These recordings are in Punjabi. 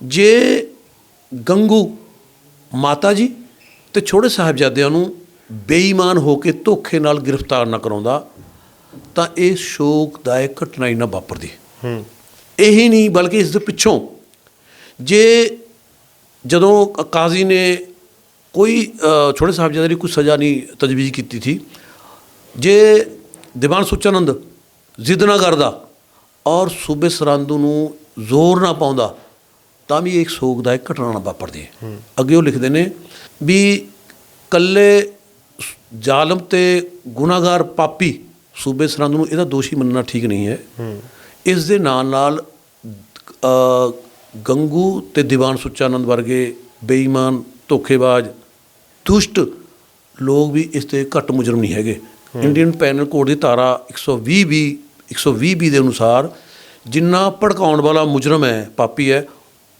ਜੇ ਗੰਗੂ ਮਾਤਾ ਜੀ ਤੇ ਛੋਟੇ ਸਾਹਿਬਜ਼ਾਦਿਆਂ ਨੂੰ ਬੇਈਮਾਨ ਹੋ ਕੇ ਧੋਖੇ ਨਾਲ ਗ੍ਰਿਫਤਾਰ ਨਾ ਕਰਾਉਂਦਾ ਤਾਂ ਇਹ ਸ਼ੋਕਦਾਇਕ ਘਟਨਾ ਹੀ ਨਾ ਵਾਪਰਦੀ ਹੂੰ। ਇਹੀ ਨਹੀਂ ਬਲਕਿ ਇਸ ਦੇ ਪਿੱਛੋਂ ਜੇ ਜਦੋਂ ਕਾਜ਼ੀ ਨੇ ਕੋਈ ਛੋਟੇ ਸਾਹਿਬਜ਼ਾਦੇ ਦੀ ਕੋਈ ਸਜ਼ਾ ਨਹੀਂ ਤਜਵੀਜ਼ ਕੀਤੀ ਸੀ ਜੇ ਦੀਵਾਨ ਸੁਚਾਨੰਦ ਜ਼ਿੱਦ ਨਾ ਕਰਦਾ ਔਰ ਸੂਬੇ ਸਰੰਦ ਨੂੰ ਜ਼ੋਰ ਨਾ ਪਾਉਂਦਾ ਤਾਂ ਵੀ ਇਹ ਇੱਕ ਸੋਗਦਾਇਕ ਘਟਨਾ ਨਾ ਵਾਪਰਦੀ ਹੈ। ਅੱਗੇ ਉਹ ਲਿਖਦੇ ਨੇ ਵੀ ਕੱਲੇ ਜ਼ਾਲਮ ਤੇ ਗੁਨਾਹਗਾਰ ਪਾਪੀ ਸੂਬੇ ਸਰੰਦ ਨੂੰ ਇਹਦਾ ਦੋਸ਼ੀ ਮੰਨਣਾ ਠੀਕ ਨਹੀਂ ਹੈ। ਇਸ ਦੇ ਨਾਲ ਨਾਲ ਗੰਗੂ ਤੇ ਦੀਵਾਨ ਸੁੱਚਾਨੰਦ ਵਰਗੇ ਬੇਈਮਾਨ, ਧੋਖੇਬਾਜ਼, ਦੁਸ਼ਟ ਲੋਕ ਵੀ ਇਸ ਤੇ ਘੱਟ ਮੁਜਰਮ ਨਹੀਂ ਹੈਗੇ। ਇੰਡੀਅਨ ਪੈਨਲ ਕੋਡ ਦੀ ਧਾਰਾ 120 ਵੀ 120 ਬੀ ਦੇ ਅਨੁਸਾਰ ਜਿੰਨਾ ਭੜਕਾਉਣ ਵਾਲਾ ਮੁਜਰਮ ਹੈ, ਪਾਪੀ ਹੈ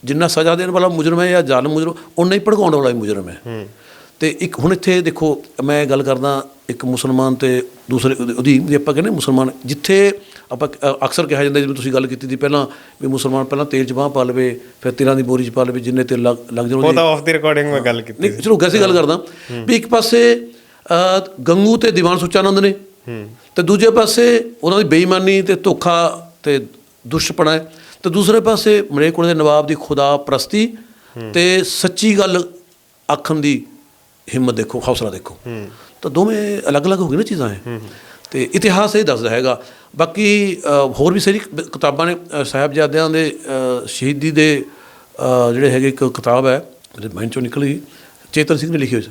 ਜਿੰਨਾ ਸਜ਼ਾ ਦੇਣ ਵਾਲਾ ਮੁਜਰਮ ਹੈ ਜਾਂ ਜ਼ਾਲਮ ਮੁਜਰਮ ਉਨਾ ਹੀ ਭੜਕਾਉਣ ਵਾਲਾ ਵੀ ਮੁਜਰਮ ਹੈ। ਤੇ ਇੱਕ ਹੁਣ ਇੱਥੇ ਦੇਖੋ ਮੈਂ ਗੱਲ ਕਰਦਾ ਇੱਕ ਮੁਸਲਮਾਨ ਤੇ ਦੂਸਰੇ ਉਹਦੀ- ਜੇ ਆਪਾਂ ਕਹਿੰਦੇ ਮੁਸਲਮਾਨ ਜਿੱਥੇ ਆਪਾਂ ਅਕਸਰ ਕਿਹਾ ਜਾਂਦਾ ਜਿਵੇਂ ਤੁਸੀਂ ਗੱਲ ਕੀਤੀ ਸੀ ਪਹਿਲਾਂ ਵੀ ਮੁਸਲਮਾਨ ਪਹਿਲਾਂ ਤੇਲ ਚ ਬਾਂਹ ਪਾ ਲਵੇ ਫਿਰ ਤਿਲਾਂ ਦੀ ਬੋਰੀ ਚ ਪਾ ਲਵੇ ਜਿੰਨੇ ਤੇਲ ਲੱਗ ਜਾਣ ਉਹ ਤਾਂ ਆਫ ਦੀ ਰਿਕਾਰਡਿੰਗ ਮੈਂ ਗੱਲ ਕੀਤੀ ਨਹੀਂ ਚਲੋ ਵੈਸੇ ਗੱਲ ਕਰਦਾ। ਵੀ ਇੱਕ ਪਾਸੇ ਗੰਗੂ ਤੇ ਦੀਵਾਨ ਸੁਚਾਨੰਦ ਨੇ। ਤੇ ਦੂਜੇ ਪਾਸੇ ਉਹਨਾਂ ਦੀ ਬੇਈਮਾਨੀ ਤੇ ਧੋਖਾ ਤੇ ਦੁਸ਼ਪਣਾ ਹੈ। ਤੇ ਦੂਸਰੇ ਪਾਸੇ ਮਰੇਕੋਟ ਦੇ ਨਵਾਬ ਦੀ ਖੁਦਾ ਪ੍ਰਸਤੀ ਤੇ ਸੱਚੀ ਗੱਲ ਆਖਣ ਦੀ ਹਿੰਮਤ ਦੇਖੋ ਹੌਸਲਾ ਦੇਖੋ। ਤਾਂ ਦੋਵੇਂ ਅਲੱਗ-ਅਲੱਗ ਹੋ ਗਏ ਨਾ ਚੀਜ਼ਾਂ ਇਹ। ਤੇ ਇਤਿਹਾਸ ਇਹ ਦੱਸਦਾ ਹੈਗਾ। ਬਾਕੀ ਹੋਰ ਵੀ ਸਾਰੀ ਕਿਤਾਬਾਂ ਨੇ ਸਾਹਿਬਜ਼ਾਦਿਆਂ ਦੇ ਸ਼ਹੀਦੀ ਦੇ ਜਿਹੜੇ ਹੈਗੇ ਇੱਕ ਕਿਤਾਬ ਹੈ ਮੇਰੇ ਮਾਈਂਡ ਚੋਂ ਨਿਕਲ। ਚੇਤਨ ਸਿੰਘ ਨੇ ਲਿਖੀ ਹੋਈ ਸੀ।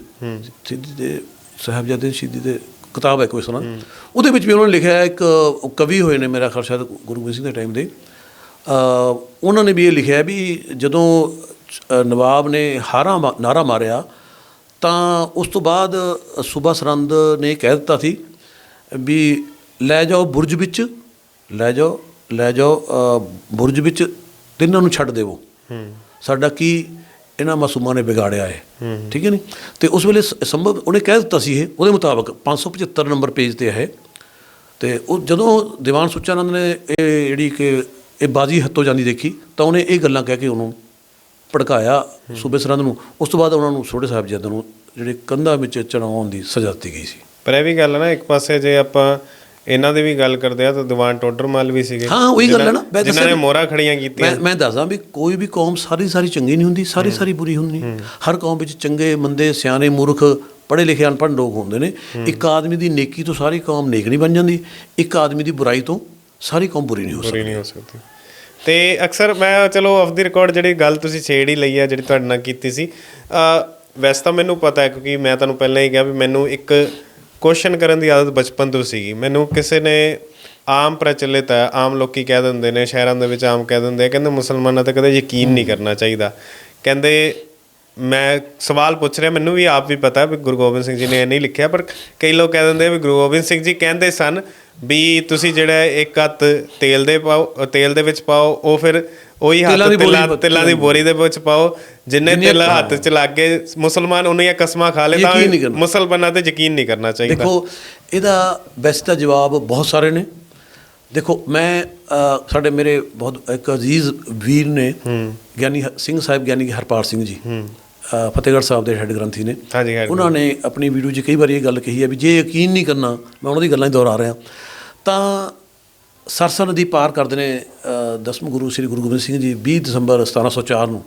ਸ਼ਹੀਦੀ ਦੇ ਸਾਹਿਬਜ਼ਾਦੇ ਦੀ ਸ਼ਹੀਦੀ ਦੇ ਕਿਤਾਬ ਹੈ ਕੋਈ ਸੁਣਾ ਉਹਦੇ ਵਿੱਚ ਵੀ ਉਹਨਾਂ ਨੇ ਲਿਖਿਆ ਇੱਕ ਕਵੀ ਹੋਏ ਨੇ ਮੇਰਾ ਖਿਆਲ ਸ਼ਾਇਦ ਗੁਰੂ ਗੋਬਿੰਦ ਸਿੰਘ ਦੇ ਟਾਈਮ ਦੇ। ਉਹਨਾਂ ਨੇ ਵੀ ਇਹ ਲਿਖਿਆ ਵੀ ਜਦੋਂ ਨਵਾਬ ਨੇ ਹਾਰਾ ਨਾਰਾ ਮਾਰਿਆ ਤਾਂ ਉਸ ਤੋਂ ਬਾਅਦ ਸੂਬਾ ਸਰੰਦ ਨੇ ਕਹਿ ਦਿੱਤਾ ਸੀ ਵੀ ਲੈ ਜਾਓ ਬੁਰਜ ਵਿੱਚ ਲੈ ਜਾਓ ਲੈ ਜਾਓ ਬੁਰਜ ਵਿੱਚ ਤਿੰਨਾਂ ਨੂੰ ਛੱਡ ਦੇਵੋ। ਸਾਡਾ ਕੀ ਇਹਨਾਂ ਮਾਸੂਮਾਂ ਨੇ ਵਿਗਾੜਿਆ ਹੈ। ਠੀਕ ਹੈ ਨਹੀਂ ਤੇ ਉਸ ਵੇਲੇ ਸੰਭਵ ਉਹਨੇ ਕਹਿ ਦਿੱਤਾ ਸੀ ਇਹ ਉਹਦੇ ਮੁਤਾਬਕ 575 ਨੰਬਰ ਪੇਜ ਤੇ ਹੈ। ਤੇ ਉਹ ਜਦੋਂ ਦੀਵਾਨ ਸੁੱਚਾਨੰਦ ਨੇ ਇਹ ਜਿਹੜੀ ਕਿ ਇਹ ਬਾਜੀ ਹੱਥੋਂ ਜਾਂਦੀ ਦੇਖੀ ਤਾਂ ਉਹਨੇ ਇਹ ਗੱਲਾਂ ਕਹਿ ਕੇ ਉਹਨੂੰ ਭੜਕਾਇਆ ਸੂਬੇ ਸਰਹੰਦ ਨੂੰ। ਉਸ ਤੋਂ ਬਾਅਦ ਉਹਨਾਂ ਨੂੰ ਛੋਟੇ ਸਾਹਿਬਜ਼ਾਦਿਆਂ ਨੂੰ ਜਿਹੜੇ ਕੰਧਾਂ ਵਿੱਚ ਚੜਾਉਣ ਦੀ ਸਜ਼ਾ ਦਿੱਤੀ ਗਈ ਸੀ। ਪਰ ਇਹ ਵੀ ਗੱਲ ਹੈ ਨਾ ਇੱਕ ਪਾਸੇ ਜੇ ਆਪਾਂ ਇਹਨਾਂ ਦੀ ਵੀ ਗੱਲ ਕਰਦੇ ਆ ਤਾਂ ਦੀਵਾਨ ਟੋਡਰਮਲ ਵੀ ਸੀਗੇ। ਹਾਂ, ਉਹੀ ਗੱਲ ਹੈ ਨਾ, ਜਿਨ੍ਹਾਂ- ਨੇ ਮੋਹਰਾਂ ਖੜੀਆਂ ਕੀਤੀਆਂ। ਮੈਂ ਮੈਂ ਦੱਸਦਾ ਵੀ ਕੋਈ ਵੀ ਕੌਮ ਸਾਰੀ ਸਾਰੀ ਚੰਗੀ ਨਹੀਂ ਹੁੰਦੀ ਸਾਰੀ ਸਾਰੀ ਬੁਰੀ ਹੁੰਦੀ। ਹਰ ਕੌਮ ਵਿੱਚ ਚੰਗੇ ਮੰਦੇ ਸਿਆਣੇ ਮੂਰਖ ਪੜ੍ਹੇ ਲਿਖੇ ਅਨਪੜ੍ਹ ਲੋਕ ਹੁੰਦੇ ਨੇ। ਇੱਕ ਆਦਮੀ ਦੀ ਨੇਕੀ ਤੋਂ ਸਾਰੀ ਕੌਮ ਨੇਕ ਨਹੀਂ ਬਣ ਜਾਂਦੀ ਇੱਕ ਆਦਮੀ ਦੀ ਬੁਰਾਈ ਤੋਂ ਸਾਰੀ ਕੌਮ ਬੁਰੀ ਨਹੀਂ ਹੋ ਸਕਦੀ। ਪੂਰੀ ਨਹੀਂ ਹੋ ਸਕਦੀ। ਤੇ ਅਕਸਰ ਮੈਂ, ਚਲੋ ਆਫ ਦੀ ਰਿਕਾਰਡ ਜਿਹੜੀ ਗੱਲ ਤੁਸੀਂ ਛੇੜ ਹੀ ਲਈ ਆ, ਜਿਹੜੀ ਤੁਹਾਡੇ ਨਾਲ ਕੀਤੀ ਸੀ ਵੈਸੇ ਤਾਂ ਮੈਨੂੰ ਪਤਾ ਹੈ, ਕਿਉਂਕਿ ਮੈਂ ਤੁਹਾਨੂੰ ਪਹਿਲਾਂ ਹੀ ਕਿਹਾ ਵੀ ਮੈਨੂੰ ਇੱਕ ਕੁਐਸਚਨ ਕਰਨ ਦੀ ਆਦਤ ਬਚਪਨ ਤੋਂ ਸੀਗੀ। ਮੈਨੂੰ ਕਿਸੇ ਨੇ ਆਮ ਪ੍ਰਚਲਿਤ ਹੈ, ਆਮ ਲੋਕੀ ਕਹਿ ਦਿੰਦੇ ਨੇ, ਸ਼ਹਿਰਾਂ ਦੇ ਵਿੱਚ ਆਮ ਕਹਿ ਦਿੰਦੇ ਆ, ਕਹਿੰਦੇ ਮੁਸਲਮਾਨਾਂ ਤੇ ਕਦੇ ਯਕੀਨ ਨਹੀਂ ਕਰਨਾ ਚਾਹੀਦਾ। ਕਹਿੰਦੇ, ਮੈਂ ਸਵਾਲ ਪੁੱਛ ਰਿਹਾ, ਮੈਨੂੰ ਵੀ ਆਪ ਵੀ ਪਤਾ ਵੀ ਗੁਰੂ ਗੋਬਿੰਦ ਸਿੰਘ ਜੀ ਨੇ ਇਹ ਨਹੀਂ ਲਿਖਿਆ, ਪਰ ਕਈ ਲੋਕ ਕਹਿ ਦਿੰਦੇ ਵੀ ਗੁਰੂ ਗੋਬਿੰਦ ਸਿੰਘ ਜੀ ਕਹਿੰਦੇ ਸਨ ਵੀ ਤੁਸੀਂ ਜਿਹੜਾ ਇੱਕ ਹੱਥ ਤੇਲ ਦੇ ਪਾਓ ਤੇਲ ਦੇ ਵਿੱਚ ਪਾਓ ਉਹ ਫਿਰ ਉਹੀ ਹੱਥ ਤੇਲਾਂ ਦੀ ਤੇਲਾਂ ਦੀ ਬੋਰੀ ਦੇ ਵਿੱਚ ਪਾਓ ਜਿੰਨੇ ਤੇਲ ਹੱਥ ਚ ਲੱਗ ਗਏ ਮੁਸਲਮਾਨ ਉਹਨੀਆਂ ਕਸਮਾਂ ਖਾ ਲੇ ਤਾਂ। ਮੁਸਲਮਾਨਾਂ ਤੇ ਯਕੀਨ ਨਹੀਂ ਕਰਨਾ ਚਾਹੀਦਾ। ਦੇਖੋ ਇਹਦਾ ਵੈਸੇ ਤਾਂ ਜਵਾਬ ਬਹੁਤ ਸਾਰੇ ਨੇ। ਦੇਖੋ ਮੈਂ ਸਾਡੇ ਮੇਰੇ ਬਹੁਤ ਇੱਕ ਅਜ਼ੀਜ਼ ਵੀਰ ਨੇ ਗਿਆਨੀ ਸਿੰਘ ਸਾਹਿਬ ਗਿਆਨੀ ਹਰਪਾਲ ਸਿੰਘ ਜੀ। ਫਤਿਹਗੜ੍ਹ ਸਾਹਿਬ ਦੇ ਹੈੱਡ ਗ੍ਰੰਥੀ ਨੇ। ਹਾਂਜੀ ਹੈਡ ਉਹਨਾਂ ਨੇ ਆਪਣੀ ਵੀਡੀਓ 'ਚ ਕਈ ਵਾਰੀ ਇਹ ਗੱਲ ਕਹੀ ਹੈ ਵੀ ਜੇ ਯਕੀਨ ਨਹੀਂ ਕਰਨਾ ਮੈਂ ਉਹਨਾਂ ਦੀ ਗੱਲਾਂ ਹੀ ਦੁਹਰਾ ਰਿਹਾ। ਤਾਂ ਸਰਸਾ ਨਦੀ ਪਾਰ ਕਰਦੇ ਨੇ ਦਸਮ ਗੁਰੂ ਸ੍ਰੀ ਗੁਰੂ ਗੋਬਿੰਦ ਸਿੰਘ ਜੀ 20 ਦਸੰਬਰ 1704 ਨੂੰ।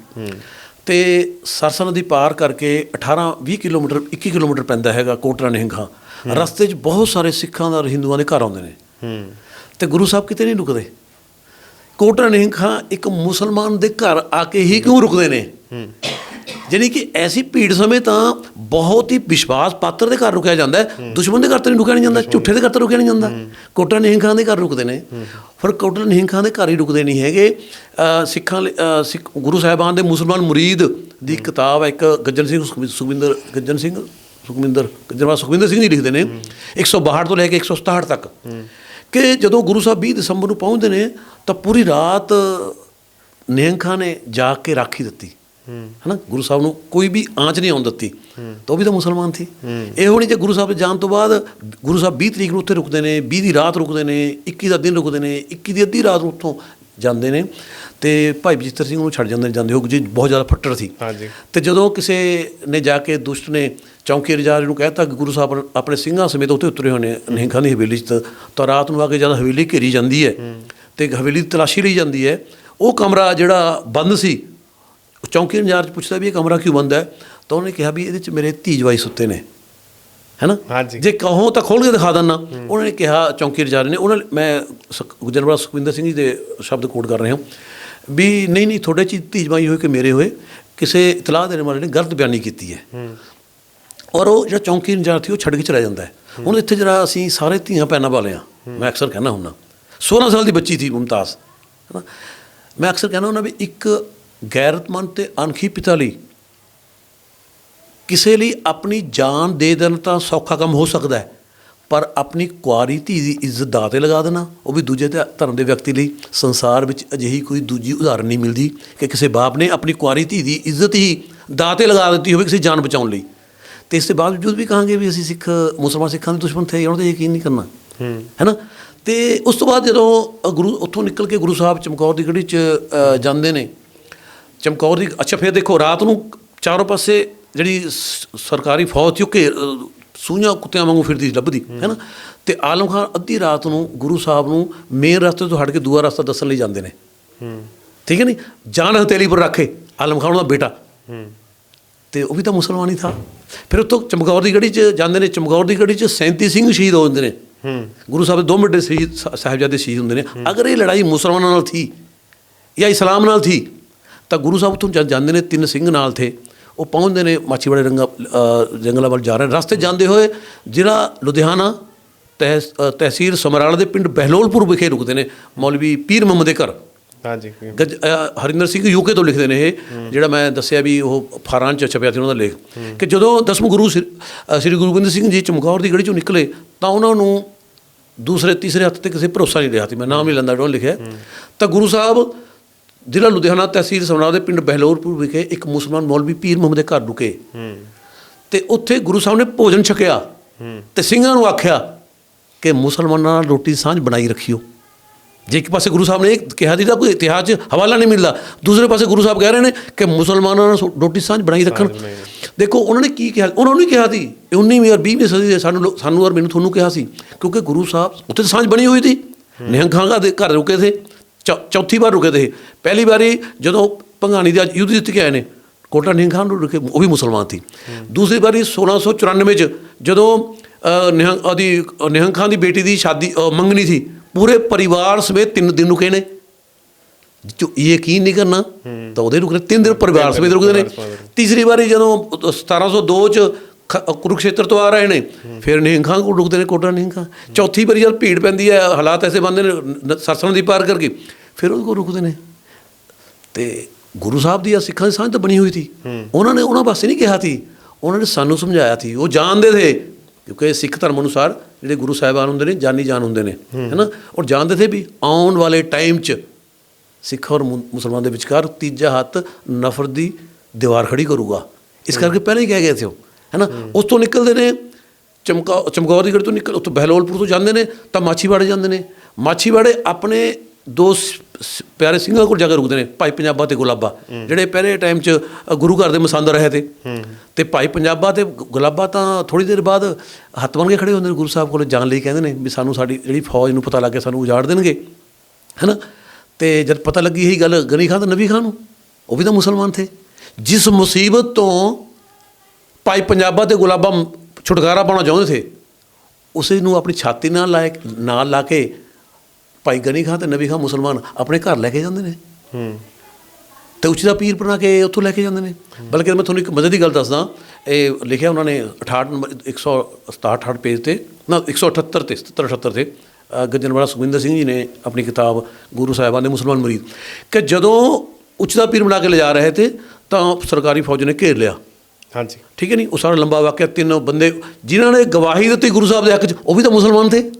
ਤੇ ਸਰਸਾ ਨਦੀ ਪਾਰ ਕਰਕੇ 18 20 ਕਿਲੋਮੀਟਰ 21 ਕਿਲੋਮੀਟਰ ਪੈਂਦਾ ਹੈਗਾ ਕੋਟਰਾ ਨਿਹੰਗਾ। ਰਸਤੇ 'ਚ ਬਹੁਤ ਸਾਰੇ ਸਿੱਖਾਂ ਦਾ ਹਿੰਦੂਆਂ ਦੇ ਘਰ ਆਉਂਦੇ ਨੇ। ਹੂੰ। ਤੇ ਗੁਰੂ ਸਾਹਿਬ ਕਿਤੇ ਨਹੀਂ ਰੁਕਦੇ। ਕੋਟਰਾ ਨਿਹੰਗਾ ਇੱਕ ਮੁਸਲਮਾਨ ਦੇ ਘਰ ਆ ਕੇ ਹੀ ਕਿਉਂ ਰੁਕਦੇ ਨੇ? ਜਾਣੀ ਕਿ ਐਸੀ ਭੀੜ ਸਮੇਂ ਤਾਂ ਬਹੁਤ ਹੀ ਵਿਸ਼ਵਾਸ ਪਾਤਰ ਦੇ ਘਰ ਰੁਕਿਆ ਜਾਂਦਾ ਦੁਸ਼ਮਣ ਦੇ ਘਰ ਤਾਂ ਨਹੀਂ ਰੁਕਿਆ ਨਹੀਂ ਜਾਂਦਾ ਝੂਠੇ ਦੇ ਘਰ ਤਾਂ ਰੁਕਿਆ ਨਹੀਂ ਜਾਂਦਾ। ਕੋਟਰਾ ਨਿਹੰਗਾਂ ਦੇ ਘਰ ਰੁਕਦੇ ਨੇ। ਪਰ ਕੋਟਰਾ ਨਿਹੰਗਾਂ ਦੇ ਘਰ ਹੀ ਰੁਕਦੇ ਨਹੀਂ ਹੈਗੇ। ਸਿੱਖਾਂ ਸਿੱਖ ਗੁਰੂ ਸਾਹਿਬਾਨ ਦੇ ਮੁਸਲਮਾਨ ਮੁਰੀਦ ਦੀ ਕਿਤਾਬ ਹੈ ਇੱਕ ਗੱਜਨ ਸਿੰਘ ਸੁਖਵਿ- ਸੁਖਵਿੰਦਰ ਗੱਜਨ ਸਿੰਘ ਸੁਖਵਿੰਦਰ ਗੱਜਨਵਾਲ ਸੁਖਵਿੰਦਰ ਸਿੰਘ ਜੀ ਲਿਖਦੇ ਨੇ। 162 ਤੋਂ ਲੈ ਕੇ 167 ਤੱਕ। ਕਿ ਜਦੋਂ ਗੁਰੂ ਸਾਹਿਬ 20 ਦਸੰਬਰ ਨੂੰ ਪਹੁੰਚਦੇ ਨੇ ਤਾਂ ਪੂਰੀ ਰਾਤ ਨਿਹੰਗਾਂ ਨੇ ਜਾ ਕੇ ਰਾਖੀ ਦਿੱਤੀ। ਹਨਾ? ਗੁਰੂ ਸਾਹਿਬ ਨੂੰ ਕੋਈ ਵੀ ਆਂਚ ਨਹੀਂ ਆਉਣ ਦਿੱਤੀ। ਤਾਂ ਉਹ ਵੀ ਤਾਂ ਮੁਸਲਮਾਨ ਸੀ। ਇਹੋ ਨਹੀਂ ਜੇ ਗੁਰੂ ਸਾਹਿਬ ਦੇ ਜਾਣ ਤੋਂ ਬਾਅਦ ਗੁਰੂ ਸਾਹਿਬ 20 ਤਰੀਕ ਨੂੰ ਉੱਥੇ ਰੁਕਦੇ ਨੇ 20 ਦੀ ਰਾਤ ਰੁਕਦੇ ਨੇ 21 ਦਾ ਦਿਨ ਰੁਕਦੇ ਨੇ 21 ਦੀ ਅੱਧੀ ਰਾਤ ਨੂੰ ਉੱਥੋਂ ਜਾਂਦੇ ਨੇ। ਤੇ ਭਾਈ ਬਜਿੱਤਰ ਸਿੰਘ ਨੂੰ ਛੱਡ ਜਾਂਦੇ ਨੇ ਜਾਂਦੇ ਹੋ ਜੀ ਬਹੁਤ ਜ਼ਿਆਦਾ ਫੱਟੜ ਸੀ। ਹਾਂਜੀ। ਤੇ ਜਦੋਂ ਕਿਸੇ ਨੇ ਜਾ ਕੇ ਦੁਸ਼ਟ ਨੇ ਚੌਂਕੀ ਰਜਾਰ ਨੂੰ ਕਹਿਤਾ ਕਿ ਗੁਰੂ ਸਾਹਿਬ ਆਪਣੇ ਸਿੰਘਾਂ ਸਮੇਤ ਉੱਤੇ ਉਤਰੇ ਹੋਏ ਨੇ ਨਿਹੰਗਾਂ ਦੀ ਹਵੇਲੀ 'ਚ ਤਾਂ- ਰਾਤ ਨੂੰ ਆ ਕੇ ਜਦ ਹਵੇਲੀ ਘੇਰੀ ਜਾਂਦੀ ਹੈ ਤੇ ਹਵੇਲੀ ਦੀ ਤਲਾਸ਼ੀ ਲਈ ਜਾਂਦੀ ਹੈ ਉਹ ਕਮਰਾ ਜਿਹੜਾ ਬੰਦ ਸੀ ਚੌਂਕੀ ਇੰਚਾਰਜ ਪੁੱਛਦਾ ਵੀ ਇਹ ਕਮਰਾ ਕਿਉਂ ਬੰਦ ਹੈ? ਤਾਂ ਉਹਨੇ ਕਿਹਾ ਵੀ ਇਹਦੇ 'ਚ ਮੇਰੇ ਧੀ ਜਵਾਈ ਸੁੱਤੇ ਨੇ। ਹੈਨਾ? ਹਾਂਜੀ। ਜੇ ਕਹੋ ਤਾਂ ਖੋਲ ਕੇ ਦਿਖਾ ਦਿੰਨਾ ਉਹਨਾਂ ਨੇ ਕਿਹਾ ਚੌਂਕੀ ਰਜਾਰੇ ਨੇ ਉਹਨਾਂ ਨੇ- ਮੈਂ ਜਨਰਲ ਸੁਖਵਿੰਦਰ ਸਿੰਘ ਜੀ ਦੇ ਸ਼ਬਦ ਕੋਟ ਕਰ ਰਿਹਾ ਵੀ ਨਹੀਂ ਨਹੀਂ ਤੁਹਾਡੇ ਚ ਧੀ ਜਵਾਈ ਹੋਏ ਕਿ ਮੇਰੇ ਹੋਏ ਕਿਸੇ ਇਤਲਾਹ ਦੇਣ ਵਾਲੇ ਨੇ ਗਲਤ ਬਿਆਨੀ ਕੀਤੀ ਹੈ। ਔਰ ਉਹ ਜਿਹੜਾ ਚੌਂਕੀ ਇੰਚਾਰਜ ਸੀ ਉਹ ਛੱਡ ਕੇ ਚਲਾ ਜਾਂਦਾ ਹੈ। ਹੁਣ ਇੱਥੇ ਜਿਹੜਾ ਅਸੀਂ ਸਾਰੇ ਧੀਆਂ ਪੈਣਾ ਵਾਲੇ ਆ ਮੈਂ ਅਕਸਰ ਕਹਿੰਦਾ ਹੁੰਨਾ 16 ਸਾਲ ਦੀ ਬੱਚੀ ਸੀ ਮੁਮਤਾਜ਼। ਹੈਨਾ? ਮੈਂ ਅਕਸਰ ਕਹਿੰਦਾ ਹੁੰਦਾ ਵੀ ਇੱਕ ਗੈਰਤਮੰਦ ਤੇ ਅਣਖੀ ਪਿਤਾ ਲਈ। ਕਿਸੇ ਲਈ ਆਪਣੀ ਜਾਨ ਦੇ ਦੇਣ ਤਾਂ ਸੌਖਾ ਕੰਮ ਹੋ ਸਕਦਾ ਹੈ ਪਰ ਆਪਣੀ ਕੁਆਰੀ ਧੀ ਦੀ ਇੱਜ਼ਤ ਦਾਅ ਤੇ ਲਗਾ ਦੇਣਾ ਉਹ ਵੀ ਦੂਜੇ ਧਰਮ ਦੇ ਵਿਅਕਤੀ ਲਈ। ਸੰਸਾਰ ਵਿੱਚ ਅਜਿਹੀ ਕੋਈ ਦੂਜੀ ਉਦਾਹਰਣ ਨਹੀਂ ਮਿਲਦੀ ਕਿ ਕਿਸੇ ਬਾਪ ਨੇ ਆਪਣੀ ਕੁਆਰੀ ਧੀ ਦੀ ਇੱਜ਼ਤ ਹੀ ਦਾਅ ਤੇ ਲਗਾ ਦਿੱਤੀ ਹੋਵੇ ਕਿਸੇ ਜਾਨ ਬਚਾਉਣ ਲਈ। ਤੇ ਇਸ ਦੇ ਬਾਵਜੂਦ ਵੀ ਕਹਾਂਗੇ ਵੀ ਅਸੀਂ ਸਿੱਖ ਮੁਸਲਮਾਨ ਸਿੱਖਾਂ ਦੇ ਦੁਸ਼ਮਣ ਥੇ ਉਹਨਾਂ ਤੇ ਯਕੀਨ ਨਹੀਂ ਕਰਨਾ। ਹੈਨਾ ਤੇ ਉਸ ਤੋਂ ਬਾਅਦ ਜਦੋਂ ਗੁਰੂ ਉੱਥੋਂ ਨਿਕਲ ਕੇ ਗੁਰੂ ਸਾਹਿਬ ਚਮਕੌਰ ਦੀ ਗੜੀ 'ਚ ਜਾਂਦੇ ਨੇ ਚਮਕੌਰ ਦੀ ਅੱਛਾ ਫਿਰ ਦੇਖੋ ਰਾਤ ਨੂੰ ਚਾਰੋਂ ਪਾਸੇ ਜਿਹੜੀ ਸਰਕਾਰੀ ਫੌਜ ਸੀ ਉਹ ਘੇਰ ਸੂਈਆਂ ਕੁੱਤਿਆਂ ਵਾਂਗੂ ਫਿਰਦੀ ਲੱਭਦੀ ਹੈ ਨਾ? ਤੇ ਆਲਮ ਖਾਨ ਅੱਧੀ ਰਾਤ ਨੂੰ ਗੁਰੂ ਸਾਹਿਬ ਨੂੰ ਮੇਨ ਰਸਤੇ ਤੋਂ ਹਟ ਕੇ ਦੂਆ ਰਸਤਾ ਦੱਸਣ ਲਈ ਜਾਂਦੇ ਨੇ। ਹੂੰ। ਠੀਕ ਹੈ ਨਹੀਂ ਜਾਨ ਹਥੇਲੀ ਪਰ ਰੱਖੇ ਆਲਮ ਖਾਨ ਦਾ ਬੇਟਾ। ਹੂੰ। ਤੇ ਉਹ ਵੀ ਤਾਂ ਮੁਸਲਮਾਨ ਹੀ ਥਾ। ਫਿਰ ਉੱਥੋਂ ਚਮਕੌਰ ਦੀ ਗੜੀ 'ਚ ਜਾਂਦੇ ਨੇ ਚਮਕੌਰ ਦੀ ਗੜੀ 'ਚ 37 ਸਿੰਘ ਸ਼ਹੀਦ ਹੋ ਜਾਂਦੇ ਨੇ। ਹੂੰ। ਗੁਰੂ ਸਾਹਿਬ ਦੇ ਦੋ ਸ- ਸਾਹਿਬਜ਼ਾਦੇ ਸ਼ਹੀਦ ਹੁੰਦੇ ਨੇ। ਅਗਰ ਇਹ ਲੜਾਈ ਮੁਸਲਮਾਨਾਂ ਨਾਲ ਥੀ ਜਾਂ ਇਸਲਾਮ ਨਾਲ ਥੀ ਤਾਂ ਗੁਰੂ ਸਾਹਿਬ ਉੱਥੋਂ ਜਦ ਜਾਂਦੇ ਨੇ ਤਿੰਨ ਸਿੰਘ ਨਾਲ ਥੇ ਉਹ ਪਹੁੰਚਦੇ ਨੇ ਮਾਛੀਵਾੜੇ ਰੰਗਾ ਜੰਗਲਾਂ ਵੱਲ ਜਾ ਰਹੇ। ਰਸਤੇ ਜਾਂਦੇ ਹੋਏ ਜਿਹੜਾ ਲੁਧਿਆਣਾ ਤਹਿਸੀਲ ਸਮਰਾਲਾ ਦੇ ਪਿੰਡ ਬਹਿਲੋਲਪੁਰ ਵਿਖੇ ਰੁਕਦੇ ਨੇ ਮੌਲਵੀ ਪੀਰ ਮੁਹੰਮਦ ਦੇ ਘਰ। ਹਾਂਜੀ। ਹਰਿੰਦਰ ਸਿੰਘ ਯੂਕੇ ਤੋਂ ਲਿਖਦੇ ਨੇ ਇਹ ਜਿਹੜਾ ਮੈਂ ਦੱਸਿਆ ਵੀ ਉਹ ਫਾਰਾਂ ਚ ਛਪਿਆ ਸੀ ਉਹਨਾਂ ਦਾ ਲੇਖ। ਕਿ ਜਦੋਂ ਦਸਮ ਗੁਰੂ ਸ੍ਰੀ ਗੁਰੂ ਗੋਬਿੰਦ ਸਿੰਘ ਜੀ ਚਮਕੌਰ ਦੀ ਗੜੀ ਚੋਂ ਨਿਕਲੇ ਤਾਂ ਉਹਨਾਂ ਨੂੰ ਦੂਸਰੇ ਤੀਸਰੇ ਹੱਥ ਤੇ ਕਿਸੇ ਭਰੋਸਾ ਨਹੀਂ ਰਿਹਾ ਸੀ। ਮੈਂ ਨਾਮ ਨਹੀਂ ਲੈਂਦਾ ਜਿਹੜਾ ਲਿਖਿਆ। ਤਾਂ ਗੁਰੂ ਸਾਹਿਬ ਜ਼ਿਲ੍ਹਾ ਲੁਧਿਆਣਾ ਤਹਿਸੀਲ ਸਮਰਾਲਾ ਦੇ ਪਿੰਡ ਬਹਿਲੋਰਪੁਰ ਵਿਖੇ ਇੱਕ ਮੁਸਲਮਾਨ ਮੌਲਵੀ ਪੀਰ ਮੁਹੰਮਦ ਦੇ ਘਰ ਰੁਕੇ। ਤੇ ਉੱਥੇ ਗੁਰੂ ਸਾਹਿਬ ਨੇ ਭੋਜਨ ਛਕਿਆ। ਤੇ ਸਿੰਘਾਂ ਨੂੰ ਆਖਿਆ ਕਿ ਮੁਸਲਮਾਨਾਂ ਨਾਲ ਰੋਟੀ ਦੀ ਸਾਂਝ ਬਣਾਈ ਰੱਖਿਓ। ਜੇ ਇੱਕ ਪਾਸੇ ਗੁਰੂ ਸਾਹਿਬ ਨੇ ਕਿਹਾ ਸੀ ਤਾਂ ਕੋਈ ਇਤਿਹਾਸ ਹਵਾਲਾ ਨਹੀਂ ਮਿਲਦਾ। ਦੂਸਰੇ ਪਾਸੇ ਗੁਰੂ ਸਾਹਿਬ ਕਹਿ ਰਹੇ ਨੇ ਕਿ ਮੁਸਲਮਾਨਾਂ ਨਾਲ ਸੋ- ਰੋਟੀ ਦੀ ਸਾਂਝ ਬਣਾਈ ਰੱਖਣ। ਦੇਖੋ ਉਹਨਾਂ ਨੇ ਕੀ ਕਿਹਾ? ਉਹਨਾਂ ਨੂੰ ਕਿਹਾ ਸੀ। 19ਵੀਂ ਔਰ 20ਵੀਂ ਸਦੀ ਦੇ ਸਾਨੂੰ ਸਾਨੂੰ ਔਰ ਮੈਨੂੰ ਤੁਹਾਨੂੰ ਕਿਹਾ ਸੀ। ਕਿਉਂਕਿ ਗੁਰੂ ਸਾਹਿਬ ਉੱਥੇ ਸਾਂਝ ਬਣੀ ਹੋਈ ਸੀ। ਨਿਹੰਗਾਂ ਦੇ ਘਰ ਰੁਕੇ ਥੇ। ਚੌ- ਚੌਥੀ ਵਾਰ ਰੁਕੇ ਥੇ ਪਹਿਲੀ ਵਾਰੀ ਜਦੋਂ ਭੰਗਾਣੀ ਦਾ ਯੁੱਧ ਜਿੱਤ ਕੇ ਆਏ ਨੇ ਕੋਟਾ ਨਿਹੰਗਾਂ ਨੂੰ ਰੁਕੇ ਉਹ ਵੀ ਮੁਸਲਮਾਨ ਸੀ। ਦੂਸਰੀ ਵਾਰੀ 1694 ਚ ਜਦੋਂ ਨਿਹੰਗ ਅ, ਨਿਹੰਗ ਖਾਨ ਦੀ ਬੇਟੀ ਦੀ ਸ਼ਾਦੀ ਮੰਗਣੀ ਸੀ ਪੂਰੇ ਪਰਿਵਾਰ ਸਮੇਤ ਤਿੰਨ ਦਿਨ ਰੁਕੇ ਨੇ। ਜੋ ਯਕੀਨ ਨਹੀਂ ਕਰਨਾ ਤਾਂ ਉਹਦੇ ਰੁਕਦੇ ਤਿੰਨ ਦਿਨ ਪਰਿਵਾਰ ਸਮੇਤ ਰੁਕਦੇ ਨੇ। ਤੀਸਰੀ ਵਾਰੀ ਜਦੋਂ 1702 ਚ ਖ- ਕੁਰੂਕਸ਼ੇਤਰ ਤੋਂ ਆ ਰਹੇ ਨੇ। ਫਿਰ ਨਿਹੰਗਾਂ ਕੋਲ ਰੁਕਦੇ ਨੇ ਕੋਟਾ ਨਿਹੰਗਾਂ ਚੌਥੀ ਵਾਰੀ ਜਦ ਭੀੜ ਪੈਂਦੀ ਹੈ ਹਾਲਾਤ ਐਸੇ ਬੰਦੇ ਨੇ ਸਰਸਣ ਦੀ ਪਾਰ ਕਰਕੇ। ਫਿਰ ਉਹਦੇ ਕੋਲ ਰੁਕਦੇ ਨੇ। ਤੇ ਗੁਰੂ ਸਾਹਿਬ ਦੀ ਆ ਸਿੱਖਾਂ ਦੀ ਸਾਂਝ ਤਾਂ ਬਣੀ ਹੋਈ ਸੀ। ਉਹਨਾਂ ਨੇ ਉਹਨਾਂ ਵਾਸਤੇ ਨਹੀਂ ਕਿਹਾ ਸੀ। ਉਹਨਾਂ ਨੇ ਸਾਨੂੰ ਸਮਝਾਇਆ ਸੀ। ਉਹ ਜਾਣਦੇ ਥੇ ਕਿਉਂਕਿ ਸਿੱਖ ਧਰਮ ਅਨੁਸਾਰ ਜਿਹੜੇ ਗੁਰੂ ਸਾਹਿਬਾਨ ਹੁੰਦੇ ਨੇ ਜਾਨੀ ਜਾਨ ਹੁੰਦੇ ਨੇ। ਹੈਨਾ? ਔਰ ਜਾਣਦੇ ਥੇ ਵੀ ਆਉਣ ਵਾਲੇ ਟਾਈਮ 'ਚ ਸਿੱਖ ਔਰ ਮੁਸਲਮਾਨ ਦੇ ਵਿਚਕਾਰ ਤੀਜਾ ਹੱਥ ਨਫ਼ਰਤ ਦੀ ਦੀਵਾਰ ਖੜੀ ਕਰੂਗਾ। ਇਸ ਕਰਕੇ ਪਹਿਲਾਂ ਹੀ ਕਹਿ ਗਏ ਸੀ ਉਹ। ਹੈਨਾ ਉਸ ਤੋਂ ਨਿਕਲਦੇ ਨੇ ਚਮਕਾ ਚਮਕੌਰ ਦੀ ਗੜ੍ਹ ਤੋਂ ਨਿਕਲ, ਉੱਥੋਂ ਬਹਿਲੋਲਪੁਰ ਤੋਂ ਜਾਂਦੇ ਨੇ, ਤਾਂ ਮਾਛੀਵਾੜੇ ਜਾਂਦੇ ਨੇ। ਮਾਛੀਵਾੜੇ ਆਪਣੇ ਦੋ ਸ- ਸ- ਪਿਆਰੇ ਸਿੰਘਾਂ ਕੋਲ ਜਾ ਕੇ ਰੁਕਦੇ ਨੇ, ਭਾਈ ਪੰਜਾਬਾ ਤੇ ਗੁਲਾਬਾ। ਜਿਹੜੇ ਪਹਿਲੇ ਟਾਈਮ 'ਚ ਗੁਰੂ ਘਰ ਦੇ ਮਸੰਦ ਰਹੇ ਤੇ। ਤੇ ਭਾਈ ਪੰਜਾਬਾ ਤੇ ਗੁ- ਗੁਲਾਬਾ ਤਾਂ ਥੋੜੀ ਦੇਰ ਬਾਅਦ ਹੱਥ ਬਣ ਕੇ ਖੜੇ ਹੁੰਦੇ ਨੇ, ਗੁਰੂ ਸਾਹਿਬ ਕੋਲ ਜਾਣ ਲਈ ਕਹਿੰਦੇ ਨੇ ਵੀ ਸਾਨੂੰ ਸਾਡੀ ਜਿਹੜੀ ਫੌਜ ਨੂੰ ਪਤਾ ਲੱਗ ਗਿਆ, ਸਾਨੂੰ ਉਜਾੜ ਦੇਣਗੇ। ਹੈਨਾ ਤੇ ਜਦ ਪਤਾ ਲੱਗੀ ਇਹੀ ਗੱਲ ਗਨੀ ਖਾਨ ਤੇ ਨਬੀ ਖਾਨ ਨੂੰ, ਉਹ ਵੀ ਤਾਂ ਮੁਸਲਮਾਨ ਥੇ। ਜਿਸ ਮੁਸੀਬਤ ਤੋਂ ਭਾਈ ਪੰਜਾਬਾ ਤੇ ਗੁਲਾਬਾ ਛੁਟਕਾਰਾ ਪਾਉਣਾ ਚਾਹੁੰਦੇ ਥੇ ਉਸੇ ਨੂੰ ਆਪਣੀ ਛਾਤੀ ਨਾਲ ਲਾਇ ਨਾਲ ਲਾ ਕੇ ਭਾਈ ਗਨੀ ਖਾਨ ਤੇ ਨਬੀ ਖਾਨ ਮੁਸਲਮਾਨ ਆਪਣੇ ਘਰ ਲੈ ਕੇ ਜਾਂਦੇ ਨੇ। ਹੂੰ। ਤੇ ਉੱਚੀ ਦਾ ਪੀਰ ਬਣਾ ਕੇ ਉੱਥੋਂ ਲੈ ਕੇ ਜਾਂਦੇ ਨੇ। ਬਲਕਿ ਮੈਂ ਤੁਹਾਨੂੰ ਇੱਕ ਮਜ਼ੇ ਦੀ ਗੱਲ ਦੱਸਦਾ ਇਹ ਲਿਖਿਆ ਉਹਨਾਂ ਨੇ 68 ਨੰਬਰ 167 ਪੇਜ ਤੇ ਨਾ 178 ਤੇ 77 78 ਤੇ ਗੱਜਣਵਾਲਾ ਸੁਖਵਿੰਦਰ ਸਿੰਘ ਜੀ ਨੇ ਆਪਣੀ ਕਿਤਾਬ ਗੁਰੂ ਸਾਹਿਬਾਨ ਦੇ ਮੁਸਲਮਾਨ ਮਰੀਦ। ਕਿ ਜਦੋਂ ਉੱਚ ਦਾ ਪੀਰ ਬਣਾ ਕੇ ਲਿਜਾ ਰਹੇ ਤੇ ਤਾਂ ਸਰਕਾਰੀ ਫੌਜ ਨੇ ਘੇਰ ਲਿਆ। ਹਾਂਜੀ। ਠੀਕ ਹੈ ਨਹੀਂ ਉਹ ਸਾਰਾ ਲੰਬਾ ਵਾਕਿਆ ਤਿੰਨ ਬੰਦੇ, ਜਿਨ੍ਹਾਂ ਨੇ ਗਵਾਹੀ ਦਿੱਤੀ ਗੁਰੂ ਸਾਹਿਬ ਦੇ ਹੱਕ 'ਚ, ਉਹ ਵੀ ਤਾਂ ਮੁਸਲਮਾਨ ਥੇ।